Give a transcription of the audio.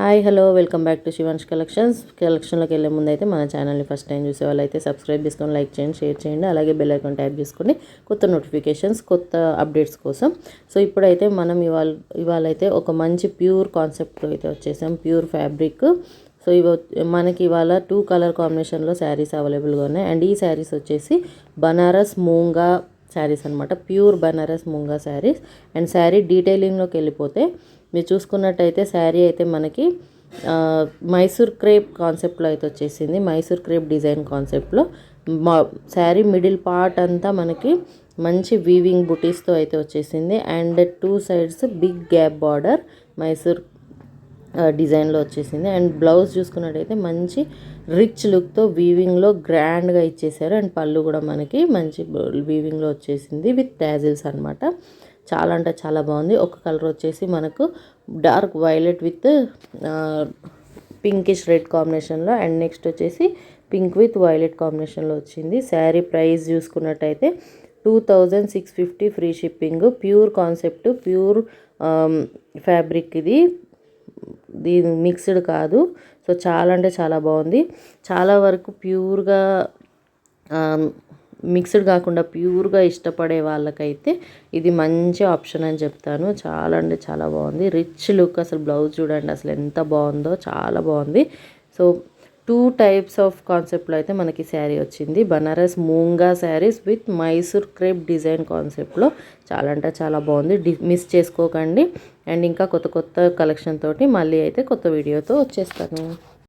Hi hello welcome back to Shivan's collections. కలెక్షన్లోకి వెళ్ళే ముందు అయితే మన ఛానల్ని ఫస్ట్ టైం చూసే వాళ్ళు అయితే సబ్స్క్రైబ్ చేసుకొని లైక్ చేయండి షేర్ చేయండి. అలాగే బెల్ ఐకాన్ ట్యాప్ చేసుకొని కొత్త నోటిఫికేషన్స్ కొత్త అప్డేట్స్ కోసం. సో ఇప్పుడైతే మనం ఇవాళ ఇవాళ అయితే ఒక మంచి ప్యూర్ కాన్సెప్ట్లో అయితే వచ్చేసాం ప్యూర్ ఫ్యాబ్రిక్ సో ఇవి మనకి ఇవాళ టూ కలర్ కాంబినేషన్లో శారీస్ అవైలబుల్గా ఉన్నాయి. అండ్ ఈ శారీస్ వచ్చేసి బనారస్ మూంగా శారీస్ అనమాట ప్యూర్ బనారస్ ముంగా శారీస్. అండ్ శారీ డీటెయిలింగ్లోకి వెళ్ళిపోతే మీరు చూసుకున్నట్టయితే శారీ అయితే మనకి మైసూర్ క్రేప్ కాన్సెప్ట్లో అయితే వచ్చేసింది. మైసూర్ క్రేప్ డిజైన్ కాన్సెప్ట్లో. మా శారీ మిడిల్ పార్ట్ అంతా మనకి మంచి వీవింగ్ బుటీస్తో అయితే వచ్చేసింది. And two sides big gap border Mysore డిజైన్లో వచ్చేసింది. అండ్ బ్లౌజ్ చూసుకున్నట్టయితే మంచి రిచ్ లుక్తో వీవింగ్లో గ్రాండ్గా ఇచ్చేసారు. అండ్ పళ్ళు కూడా మనకి మంచి వీవింగ్లో వచ్చేసింది విత్ ట్యాజిల్స్ అనమాట చాలా అంటే చాలా బాగుంది. ఒక కలర్ వచ్చేసి మనకు dark violet with pinkish red కాంబినేషన్లో అండ్ నెక్స్ట్ వచ్చేసి పింక్ విత్ వైలెట్ కాంబినేషన్లో వచ్చింది. శారీ ప్రైస్ చూసుకున్నట్టయితే two thousand six fifty free shipping. Pure concept pure fabric ఇది. దీని మిక్స్డ్ కాదు. సో చాలా అంటే చాలా బాగుంది. చాలా వరకు ప్యూర్గా మిక్స్డ్ కాకుండా ప్యూర్గా ఇష్టపడే వాళ్ళకైతే ఇది మంచి ఆప్షన్ అని చెప్తాను. చాలా అంటే చాలా బాగుంది. రిచ్ లుక్ అసలు బ్లౌజ్ చూడండి అసలు ఎంత బాగుందో చాలా బాగుంది. సో టూ టైప్స్ ఆఫ్ కాన్సెప్ట్లో అయితే మనకి శారీ వచ్చింది. Banaras Munga saris with Mysore crepe design కాన్సెప్ట్లో చాలా అంటే చాలా బాగుంది. మిస్ చేసుకోకండి. అండ్ ఇంకా కొత్త కొత్త కలెక్షన్ తోటి మళ్ళీ అయితే కొత్త వీడియోతో వచ్చేస్తాను.